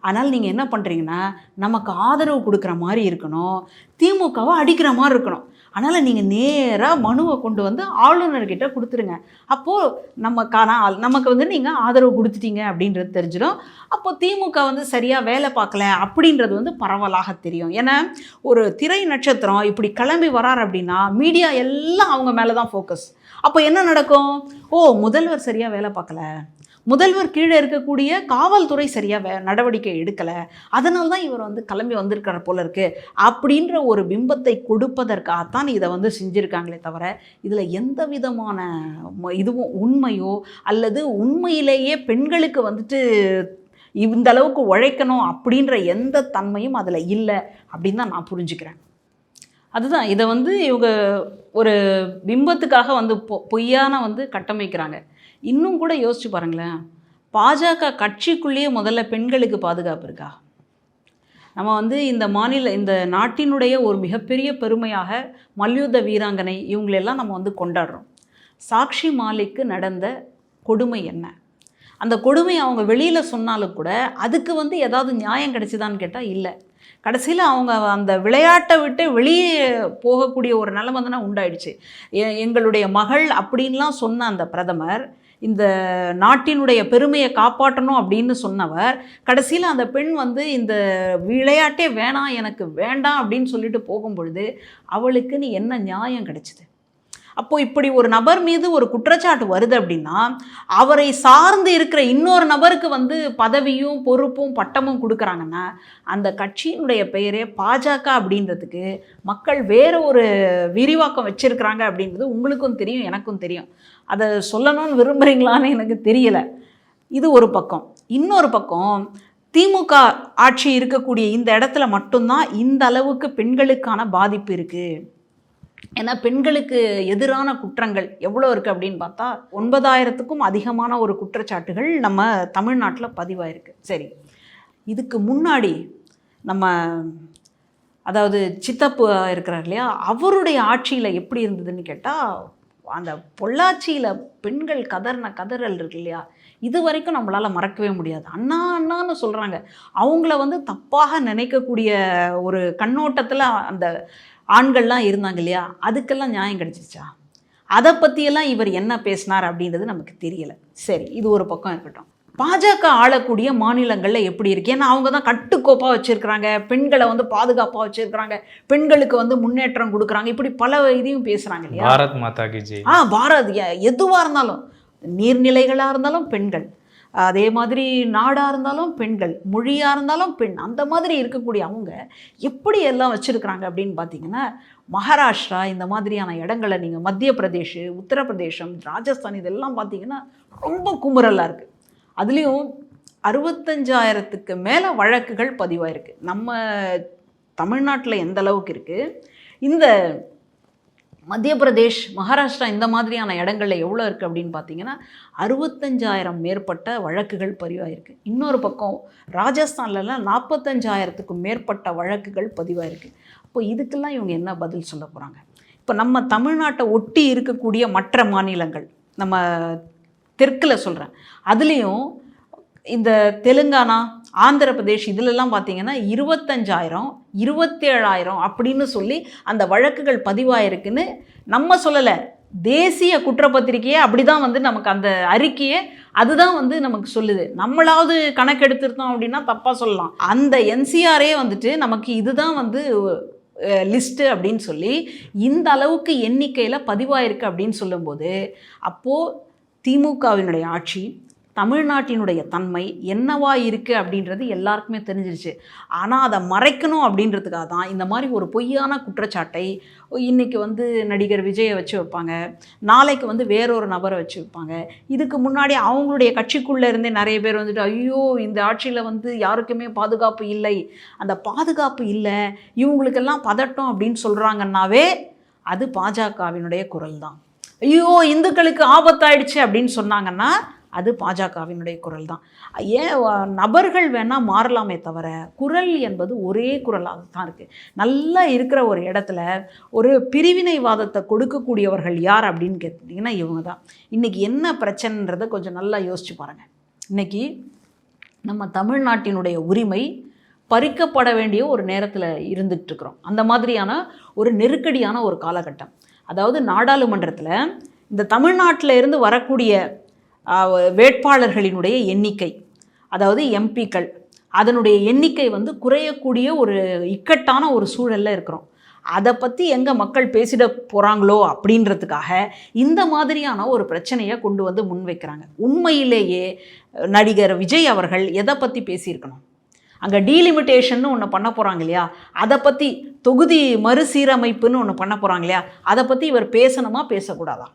ஆனால் நீங்கள் என்ன பண்ணுறீங்கன்னா நமக்கு ஆதரவு கொடுக்குற மாதிரி இருக்கணும். திமுகவை அடிக்கிற மாதிரி இருக்கணும். அதனால் நீங்கள் நேராக மனுவை கொண்டு வந்து ஆளுநர்கிட்ட கொடுத்துருங்க. அப்போது நமக்கான நமக்கு வந்து நீங்கள் ஆதரவு கொடுத்துட்டீங்க அப்படின்றது தெரிஞ்சிடும் அப்போ திமுக வந்து சரியாக வேலை பார்க்கல அப்படின்றது வந்து பரவலாக தெரியும். ஏன்னா ஒரு திரை நட்சத்திரம் இப்படி கிளம்பி வரார் அப்படின்னா மீடியா எல்லாம் அவங்க மேலே தான் ஃபோக்கஸ் அப்போ என்ன நடக்கும்? ஓ முதல்வர் சரியாக வேலை பார்க்கல. முதல்வர் கீழே இருக்கக்கூடிய காவல்துறை சரியாக வே நடவடிக்கை எடுக்கலை. அதனால தான் இவர் வந்து கிளம்பி வந்திருக்கிற போல இருக்கு. அப்படின்ற ஒரு பிம்பத்தை கொடுப்பதற்காகத்தான் இதை வந்து செஞ்சுருக்காங்களே தவிர இதில் எந்த விதமான ம- இதுவும் உண்மையோ அல்லது உண்மையிலேயே பெண்களுக்கு வந்துட்டு இந்த அளவுக்கு உழைக்கணும் அப்படின்ற எந்த தன்மையும் அதில் இல்லை அப்படின்னு தான் நான் புரிஞ்சுக்கிறேன். அதுதான் இதை வந்து இவங்க ஒரு பிம்பத்துக்காக வந்து பொ பொய்யான வந்து கட்டமைக்கிறாங்க. இன்னும் கூட யோசிச்சு பாருங்களேன். பாஜக கட்சிக்குள்ளேயே முதல்ல பெண்களுக்கு பாதுகாப்பு இருக்கா? நம்ம வந்து இந்த மாநில இந்த நாட்டினுடைய ஒரு மிகப்பெரிய பெருமையாக மல்யுத்த வீராங்கனை இவங்களெல்லாம் நம்ம வந்து கொண்டாடுறோம். சாக்ஷி மாலிக்கு நடந்த கொடுமை என்ன? அந்த கொடுமை அவங்க வெளியில் சொன்னாலும் கூட அதுக்கு வந்து ஏதாவது நியாயம் கிடைச்சிதான்னு கேட்டால் இல்லை. கடைசியில் அவங்க அந்த விளையாட்டை விட்டு வெளியே போகக்கூடிய ஒரு நிலைமை தானே உண்டாயிடுச்சு. எ- எங்களுடைய மகள் அப்படின்லாம் சொன்ன அந்த பிரதமர் இந்த நாட்டினுடைய பெருமையை காப்பாற்றணும் அப்படின்னு சொன்னவர். கடைசியில் அந்த பெண் வந்து இந்த விளையாட்டே வேணாம் எனக்கு வேண்டாம் அப்படின்னு சொல்லிட்டு போகும்பொழுது நீ என்ன நியாயம் கிடைச்சிது? அப்போது இப்படி ஒரு நபர் மீது ஒரு குற்றச்சாட்டு வருது அப்படின்னா அவரை சார்ந்து இருக்கிற இன்னொரு நபருக்கு வந்து பதவியும் பொறுப்பும் பட்டமும் கொடுக்குறாங்கன்னா அந்த கட்சியினுடைய பெயரே பாஜக அப்படின்றதுக்கு மக்கள் வேறு ஒரு விரிவாக்கம் வச்சுருக்கிறாங்க அப்படின்றது உங்களுக்கும் தெரியும் எனக்கும் தெரியும். அதை சொல்லணும்னு விரும்புகிறீங்களான்னு எனக்கு தெரியலை. இது ஒரு பக்கம். இன்னொரு பக்கம் திமுக ஆட்சி இருக்கக்கூடிய இந்த இடத்துல மட்டும்தான் இந்த அளவுக்கு பெண்களுக்கான பாதிப்பு இருக்குது ஏன்னா பெண்களுக்கு எதிரான குற்றங்கள் எவ்வளோ இருக்குது அப்படின்னு பார்த்தா ஒன்பதாயிரத்துக்கும் அதிகமான ஒரு குற்றச்சாட்டுகள் நம்ம தமிழ்நாட்டில் பதிவாயிருக்கு. சரி. இதுக்கு முன்னாடி நம்ம அதாவது சித்தப்பு இருக்கிறார் இல்லையா அவருடைய ஆட்சியில் எப்படி இருந்ததுன்னு கேட்டால் அந்த பொள்ளாச்சியில் பெண்கள் கதறின கதறல் இருக்கு இல்லையா இது வரைக்கும் நம்மளால் மறக்கவே முடியாது. அண்ணா அண்ணான்னு சொல்கிறாங்க அவங்கள வந்து தப்பாக நினைக்கக்கூடிய ஒரு கண்ணோட்டத்தில் அந்த ஆண்கள்லாம் இருந்தாங்க இல்லையா? அதுக்கெல்லாம் நியாயம் கிடைச்சிச்சா அதை பற்றியெல்லாம் இவர் என்ன பேசினார் அப்படின்றது நமக்கு தெரியல. சரி இது ஒரு பக்கம் இருக்கட்டும். பாஜக ஆளக்கூடிய மாநிலங்களில் எப்படி இருக்கு? ஏன்னா அவங்க தான் கட்டுக்கோப்பாக வச்சுருக்கிறாங்க. பெண்களை வந்து பாதுகாப்பாக வச்சுருக்கிறாங்க. பெண்களுக்கு வந்து முன்னேற்றம் கொடுக்குறாங்க. இப்படி பல இதையும் பேசுகிறாங்க இல்லையா? பாரத் மாதா கி ஆ பாரத். எ- எதுவா இருந்தாலும் நீர்நிலைகளாக இருந்தாலும் பெண்கள். அதே மாதிரி நாடாக இருந்தாலும் பெண்கள் மொழியாக இருந்தாலும் பெண் அந்த மாதிரி இருக்கக்கூடிய அவங்க எப்படி எல்லாம் வச்சுருக்குறாங்க அப்படின்னு பார்த்தீங்கன்னா மகாராஷ்டிரா இந்த மாதிரியான இடங்களை நீங்கள் மத்திய பிரதேஷ் உத்தரப்பிரதேசம் ராஜஸ்தான் இதெல்லாம் பார்த்தீங்கன்னா ரொம்ப குமுறலாக இருக்குது அதுலேயும் அறுபத்தஞ்சாயிரத்துக்கு மேலே வழக்குகள் பதிவாயிருக்கு. நம்ம தமிழ்நாட்டில் எந்த அளவுக்கு இருக்குது இந்த மத்திய பிரதேஷ் மகாராஷ்டிரா இந்த மாதிரியான இடங்களில் எவ்வளோ இருக்குது அப்படின்னு பார்த்தீங்கன்னா அறுபத்தஞ்சாயிரம் மேற்பட்ட வழக்குகள் பதிவாயிருக்கு. இன்னொரு பக்கம் ராஜஸ்தான்லலாம் நாற்பத்தஞ்சாயிரத்துக்கும் மேற்பட்ட வழக்குகள் பதிவாயிருக்கு. அப்போ இதுக்கெல்லாம் இவங்க என்ன பதில் சொல்ல போகிறாங்க இப்போ நம்ம தமிழ்நாட்டை ஒட்டி இருக்கக்கூடிய மற்ற மாநிலங்கள் நம்ம தெற்கில் சொல்கிறேன் அதுலேயும் இந்த தெலுங்கானா ஆந்திர பிரதேஷ் இதிலெல்லாம் பார்த்தீங்கன்னா இருபத்தஞ்சாயிரம் இருபத்தேழாயிரம் அப்படின்னு சொல்லி அந்த வழக்குகள் பதிவாயிருக்குன்னு நம்ம சொல்லலை. தேசிய குற்றப்பத்திரிக்கையே அப்படி தான் வந்து நமக்கு அந்த அறிக்கையை அதுதான் வந்து நமக்கு சொல்லுது. நம்மளாவது கணக்கெடுத்துருந்தோம் அப்படின்னா தப்பாக சொல்லலாம். அந்த என்சிஆரே வந்துட்டு நமக்கு இதுதான் வந்து லிஸ்ட்டு அப்படின்னு சொல்லி இந்த அளவுக்கு எண்ணிக்கையில் பதிவாயிருக்கு அப்படின்னு சொல்லும்போது அப்போது திமுகவினுடைய ஆட்சி தமிழ்நாட்டினுடைய தன்மை என்னவா இருக்குது அப்படின்றது எல்லாருக்குமே தெரிஞ்சிருச்சு. ஆனால் அதை மறைக்கணும் அப்படின்றதுக்காக தான் இந்த மாதிரி ஒரு பொய்யான குற்றச்சாட்டை இன்றைக்கி வந்து நடிகர் விஜயை வச்சு வைப்பாங்க. நாளைக்கு வந்து வேறொரு நபரை வச்சு வைப்பாங்க. இதுக்கு முன்னாடி அவங்களுடைய கட்சிக்குள்ளே இருந்தே நிறைய பேர் வந்துட்டு ஐயோ இந்த ஆட்சியில் வந்து யாருக்குமே பாதுகாப்பு இல்லை. அந்த பாதுகாப்பு இல்லை இவங்களுக்கெல்லாம் பதட்டம் அப்படின்னு சொல்கிறாங்கன்னாவே அது பாஜகவினுடைய குரல் தான் ஐயோ இந்துக்களுக்கு ஆபத்தாயிடுச்சு அப்படின்னு சொன்னாங்கன்னா அது பாஜகவினுடைய குரல் தான் ஏன் நபர்கள் வேணால் மாறலாமே தவிர குரல் என்பது ஒரே குரலாக தான் இருக்குது நல்லா இருக்கிற ஒரு இடத்துல ஒரு பிரிவினைவாதத்தை கொடுக்கக்கூடியவர்கள் யார் அப்படின்னு கேட்டிங்கன்னா இவங்க தான் இன்றைக்கி என்ன பிரச்சனைன்றதை கொஞ்சம் நல்லா யோசிச்சு பாருங்கள் இன்றைக்கி நம்ம தமிழ்நாட்டினுடைய உரிமை பறிக்கப்பட வேண்டிய ஒரு நேரத்தில் இருந்துகிட்ருக்குறோம் அந்த மாதிரியான ஒரு நெருக்கடியான ஒரு காலகட்டம். அதாவது நாடாளுமன்றத்தில் இந்த தமிழ்நாட்டில் இருந்து வரக்கூடிய வேட்பாளர்களினுடைய எண்ணிக்கை அதாவது எம்பிக்கள் அதனுடைய எண்ணிக்கை வந்து குறையக்கூடிய ஒரு இக்கட்டான ஒரு சூழல்ல இருக்கிறோம். அதை பற்றி எங்கே மக்கள் பேசிட போகிறாங்களோ அப்படின்றதுக்காக இந்த மாதிரியான ஒரு பிரச்சனையை கொண்டு வந்து முன்வைக்கிறாங்க உண்மையிலேயே நடிகர் விஜய் அவர்கள் எதை பற்றி பேசியிருக்கணும்? அங்கே டீலிமிட்டேஷன் ஒன்று பண்ண போகிறாங்க இல்லையா? அதை பற்றி தொகுதி மறுசீரமைப்புன்னு ஒன்று பண்ண போகிறாங்க இல்லையா? அதை பற்றி இவர் பேசணுமா பேசக்கூடாதா?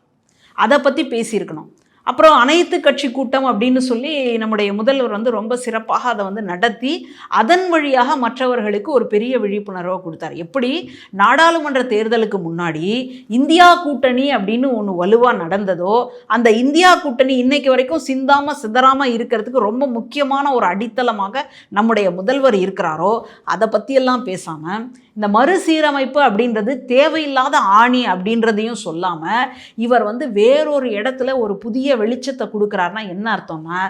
அதை பற்றி பேசியிருக்கணும். அப்புறம் அனைத்து கட்சி கூட்டம் அப்படின்னு சொல்லி நம்முடைய முதல்வர் வந்து ரொம்ப சிறப்பாக அதை வந்து நடத்தி அதன் வழியாக மற்றவர்களுக்கு ஒரு பெரிய விழிப்புணர்வை கொடுத்தார். எப்படி? நாடாளுமன்ற தேர்தலுக்கு முன்னாடி இந்தியா கூட்டணி அப்படின்னு ஒன்று வலுவாக நடந்ததோ அந்த இந்தியா கூட்டணி இன்னைக்கு வரைக்கும் சிந்தாமல் சிதறாமல் இருக்கிறதுக்கு ரொம்ப முக்கியமான ஒரு அடித்தளமாக நம்முடைய முதல்வர் இருக்கிறாரோ அதை பற்றியெல்லாம் பேசாமல் இந்த மறுசீரமைப்பு அப்படின்றது தேவையில்லாத ஆணி அப்படின்றதையும் சொல்லாமல் இவர் வந்து வேறொரு இடத்துல ஒரு புதிய வெளிச்சத்தை கொடுக்குறாருன்னா என்ன அர்த்தம்னா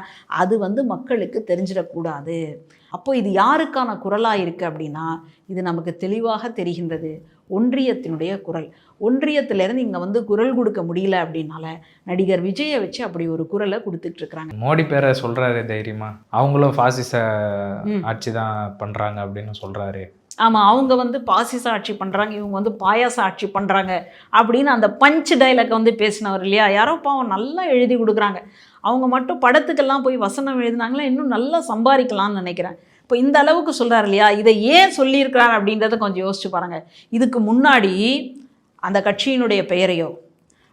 அது வந்து மக்களுக்கு தெரிஞ்சிடக்கூடாது. அப்போ இது யாருக்கான குரலாக இருக்குது அப்படின்னா இது நமக்கு தெளிவாக தெரிகின்றது. ஒன்றியத்தினுடைய குரல். ஒன்றியத்திலேருந்து இங்கே வந்து குரல் கொடுக்க முடியல அப்படின்னால நடிகர் விஜயை வச்சு அப்படி ஒரு குரலை கொடுத்துட்டு இருக்கிறாங்க மோடி பேரை சொல்றாரு தைரியமா? அவங்களும் பாசிச. ஆட்சி தான் பண்றாங்க அப்படின்னு சொல்றாரு. ஆமாம் அவங்க வந்து பாசிச ஆட்சி பண்ணுறாங்க இவங்க வந்து பாயாச ஆட்சி பண்ணுறாங்க அப்படின்னு அந்த பஞ்ச் டைலாக் வந்து பேசினவர் இல்லையா? யாரோ பாவம் நல்லா எழுதி கொடுக்குறாங்க. அவங்க மட்டும் படத்துக்கெல்லாம் போய் வசனம் எழுதினாங்களா? இன்னும் நல்லா சம்பாதிக்கலாம்னு நினைக்கிறேன். இப்போ இந்த அளவுக்கு சொல்கிறார் இல்லையா? இதை ஏன் சொல்லியிருக்கிறார் அப்படின்றத கொஞ்சம் யோசிச்சு பாருங்கள் இதுக்கு முன்னாடி அந்த கட்சியினுடைய பெயரையோ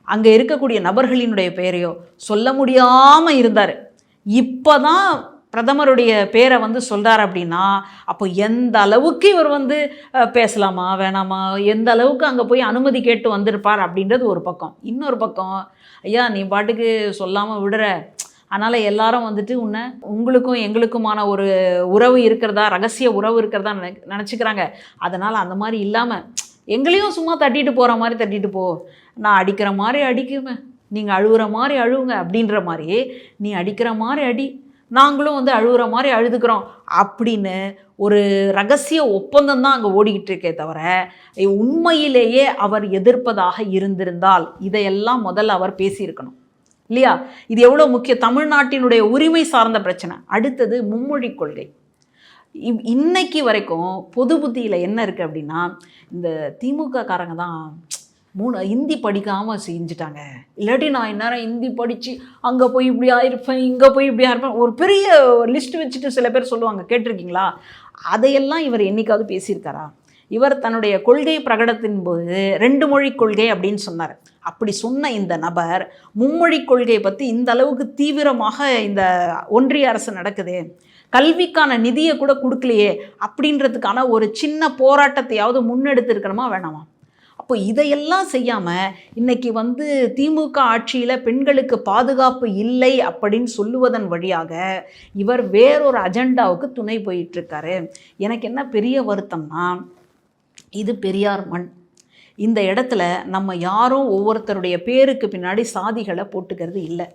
அங்கே இருக்கக்கூடிய நபர்களினுடைய பெயரையோ சொல்ல முடியாமல் இருந்தார். இப்போ தான் பிரதமருடைய பேரை வந்து சொல்கிறார் அப்படின்னா அப்போ எந்த அளவுக்கு இவர் வந்து பேசலாமா வேணாமா எந்த அளவுக்கு அங்கே போய் அனுமதி கேட்டு வந்திருப்பார் அப்படின்றது ஒரு பக்கம். இன்னொரு பக்கம் ஐயா நீ பாட்டுக்கு சொல்லாமல் விடுற. அதனால் எல்லாரும் வந்துட்டு உன்னை உங்களுக்கும் எங்களுக்குமான ஒரு உறவு இருக்கிறதா ரகசிய உறவு இருக்கிறதா நினை நினச்சிக்கிறாங்க. அதனால் அந்த மாதிரி இல்லாமல் எங்களையும் சும்மா தட்டிட்டு போகிற மாதிரி தட்டிட்டு போ. நான் அடிக்கிற மாதிரி அடிக்குவேன் நீங்கள் அழுகிற மாதிரி அழுவுங்க அப்படின்ற மாதிரி நீ அடிக்கிற மாதிரி அடி. நாங்களும் வந்து அழுகுற மாதிரி அழுதுக்கிறோம் அப்படின்னு ஒரு ரகசிய ஒப்பந்தம் தான் அங்கே ஓடிக்கிட்டு இருக்கே தவிர உண்மையிலேயே அவர் எதிர்ப்பதாக இருந்திருந்தால் இதையெல்லாம் முதல்ல அவர் பேசியிருக்கணும். இல்லையா? இது எவ்வளோ முக்கிய தமிழ்நாட்டினுடைய உரிமை சார்ந்த பிரச்சனை. அடுத்தது மும்மொழி கொள்கை. இன்னைக்கு வரைக்கும் பொது புத்தியில் என்ன இருக்குது அப்படின்னா இந்த திமுக காரங்க தான் மூணு ஹிந்தி படிக்காமல் செஞ்சுட்டாங்க. இல்லாட்டி நான் இந்நேரம் ஹிந்தி படித்து அங்கே போய் இப்படி ஆயிருப்பேன் இங்கே போய் இப்படி ஆயிருப்பேன் ஒரு பெரிய லிஸ்ட் வச்சுட்டு சில பேர் சொல்லுவாங்க. கேட்டிருக்கீங்களா? அதையெல்லாம் இவர் என்னைக்காவது பேசியிருக்காரா? இவர் தன்னுடைய கொள்கை பிரகடத்தின் போது ரெண்டு மொழி கொள்கை அப்படின்னு சொன்னார். அப்படி சொன்ன இந்த நபர் மும்மொழி கொள்கையை பற்றி இந்த அளவுக்கு தீவிரமாக இந்த ஒன்றிய அரசு நடக்குது? கல்விக்கான நிதியை கூட கொடுக்கலையே? அப்படின்றதுக்கான ஒரு சின்ன போராட்டத்தையாவது முன்னெடுத்திருக்கணுமா வேணாமா? அப்போ இதையெல்லாம் செய்யாமல் இன்னைக்கு வந்து திமுக ஆட்சியில் பெண்களுக்கு பாதுகாப்பு இல்லை அப்படின்னு சொல்லுவதன் வழியாக இவர் வேறொரு அஜெண்டாவுக்கு துணை போயிட்டுருக்காரு எனக்கு என்ன பெரிய வருத்தம்னா இது பெரியார் மண். இந்த இடத்துல நம்ம யாரும் ஒவ்வொருத்தருடைய பேருக்கு பின்னாடி சாதிகளை போட்டுக்கிறது இல்லை.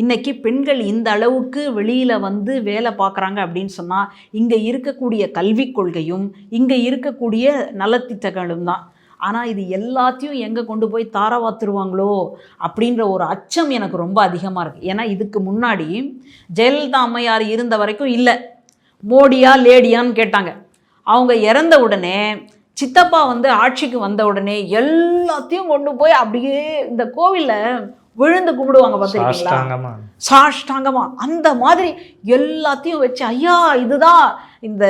இன்றைக்கி பெண்கள் இந்த அளவுக்கு வெளியில் வந்து வேலை பார்க்குறாங்க அப்படின்னு சொன்னால் இங்கே இருக்கக்கூடிய கல்விக் கொள்கையும் இங்கே இருக்கக்கூடிய நலத்திட்டங்களும் தான். ஆனால் இது எல்லாத்தையும் எங்கே கொண்டு போய் தாராவாத்துருவாங்களோ அப்படின்ற ஒரு அச்சம் எனக்கு ரொம்ப அதிகமாக இருக்குது ஏன்னா இதுக்கு முன்னாடி ஜெயலலிதா அம்மையார் இருந்த வரைக்கும் இல்லை. மோடியா லேடியான்னு கேட்டாங்க. அவங்க இறந்த உடனே சித்தப்பா வந்து ஆட்சிக்கு வந்த உடனே எல்லாத்தையும் கொண்டு போய் அப்படியே இந்த கோவிலில் விழுந்து கும்பிடுவாங்க பார்த்துருக்கீங்களா? சாஷ்டாங்கமா. அந்த மாதிரி எல்லாத்தையும் வச்சு ஐயா இதுதான் இந்த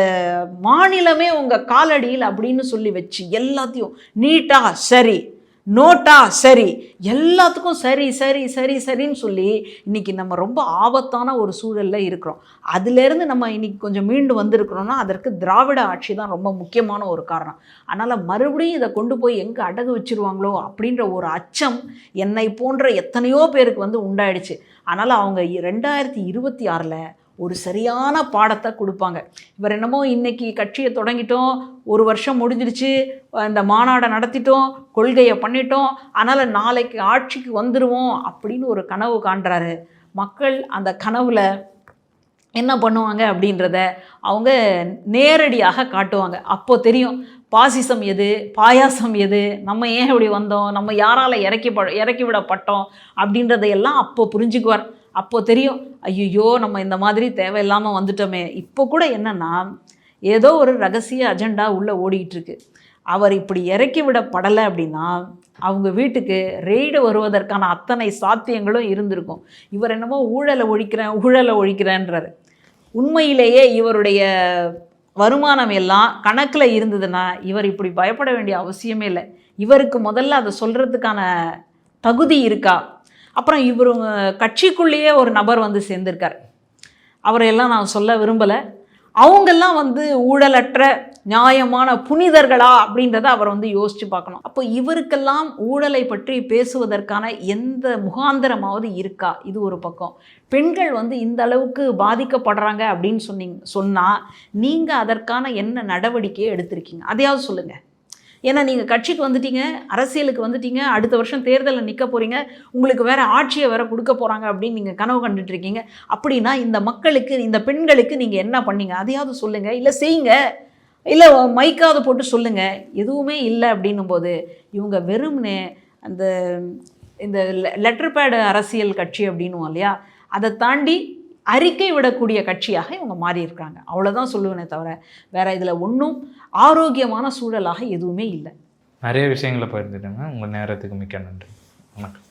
மாநிலமே உங்கள் காலடியில் அப்படின்னு சொல்லி வச்சு எல்லாத்தையும் நீட்டா சரி நோட்டா சரி. எல்லாத்துக்கும் சரி சரி சரி சரின்னு சொல்லி இன்னைக்கு நம்ம ரொம்ப ஆபத்தான ஒரு சூழலில் இருக்கிறோம். அதுலேருந்து நம்ம இன்றைக்கி கொஞ்சம் மீண்டு வந்திருக்கிறோம்னா அதற்கு திராவிட ஆட்சி தான் ரொம்ப முக்கியமான ஒரு காரணம். அதனால் மறுபடியும் இதை கொண்டு போய் எங்கே அடகு வச்சிருவாங்களோ அப்படின்ற ஒரு அச்சம் என்னை போன்ற எத்தனையோ பேருக்கு வந்து உண்டாயிடுச்சு. அதனால் அவங்க ரெண்டாயிரத்தி இருபத்தி ஆறில் ஒரு சரியான பாடத்தை கொடுப்பாங்க. இவர் என்னமோ இன்றைக்கி கட்சியை தொடங்கிட்டோம் ஒரு வருஷம் முடிஞ்சிடுச்சு இந்த மாநாடை நடத்திட்டோம் கொள்கையை பண்ணிட்டோம் அதனால் நாளைக்கு ஆட்சிக்கு வந்துடுவோம் அப்படின்னு ஒரு கனவு காண்றாரு. மக்கள் அந்த கனவில் என்ன பண்ணுவாங்க அப்படின்றத அவங்க நேரடியாக காட்டுவாங்க. அப்போது தெரியும் பாசிசம் எது பாயாசம் எது நம்ம ஏன் இப்படி வந்தோம் நம்ம யாரால் இறக்கி ப இறக்கி விடப்பட்டோம் அப்படின்றதையெல்லாம் அப்போ புரிஞ்சுக்குவார். அப்போ தெரியும் ஐயோ நம்ம இந்த மாதிரி தேவையில்லாமல் வந்துட்டோமே. இப்போ கூட என்னென்னா ஏதோ ஒரு ரகசிய அஜெண்டா உள்ளே ஓடிக்கிட்டுருக்கு. அவர் இப்படி இறக்கி விடப்படலை அப்படின்னா அவங்க வீட்டுக்கு ரெய்டு வருவதற்கான அத்தனை சாத்தியங்களும் இருந்திருக்கும். இவர் என்னமோ ஊழலை ஒழிக்கிறேன் ஊழலை ஒழிக்கிறேன்றார். உண்மையிலேயே இவருடைய வருமானம் எல்லாம் கணக்கில் இருந்ததுன்னா இவர் இப்படி பயப்பட வேண்டிய அவசியமே இல்லை. இவருக்கு முதல்ல அதை சொல்கிறதுக்கான தகுதி இருக்கா? அப்புறம் இவர் கட்சிக்குள்ளேயே ஒரு நபர் வந்து சேர்ந்திருக்கார். அவரையெல்லாம் நான் சொல்ல விரும்பலை. அவங்கெல்லாம் வந்து ஊழலற்ற நியாயமான புனிதர்களா அப்படின்றத அவர் வந்து யோசித்து பார்க்கணும். அப்போ இவருக்கெல்லாம் ஊழலை பற்றி பேசுவதற்கான எந்த முகாந்திரமாவது இருக்கா? இது ஒரு பக்கம். பெண்கள் வந்து இந்த அளவுக்கு பாதிக்கப்படுறாங்க அப்படின்னு சொன்னீங்க சொன்னால் நீங்கள் அதற்கான என்ன நடவடிக்கையை எடுத்திருக்கீங்க? அதையாவது சொல்லுங்கள் ஏன்னா நீங்கள் கட்சிக்கு வந்துட்டீங்க அரசியலுக்கு வந்துட்டீங்க அடுத்த வருஷம் தேர்தலில் நிற்க போகிறீங்க உங்களுக்கு வேறு ஆட்சியை வேறு கொடுக்க போகிறாங்க அப்படின்னு நீங்கள் கனவு கண்டுட்டு இருக்கீங்க. அப்படின்னா இந்த மக்களுக்கு இந்த பெண்களுக்கு நீங்கள் என்ன பண்ணீங்க? அதையாவது சொல்லுங்கள் இல்லை செய்யுங்க. இல்லை மைக்காவது போட்டு சொல்லுங்கள் எதுவுமே இல்லை அப்படின்னும் போது இவங்க வெறும்னு அந்த இந்த லெட்டர் பேடு அரசியல் கட்சி அப்படின்னுவோம் இல்லையா? அதை தாண்டி அறிக்கை விடக்கூடிய கட்சியாக இவங்க மாறி இருக்காங்க அவ்வளோதான் சொல்லுவேனே தவிர வேறு இதில் ஒன்றும் ஆரோக்கியமான சூழலாக எதுவுமே இல்லை. நிறைய விஷயங்களை பகிர்ந்துட்டேங்க. உங்கள் நேரத்துக்கு மிக்க நன்றி. வணக்கம்.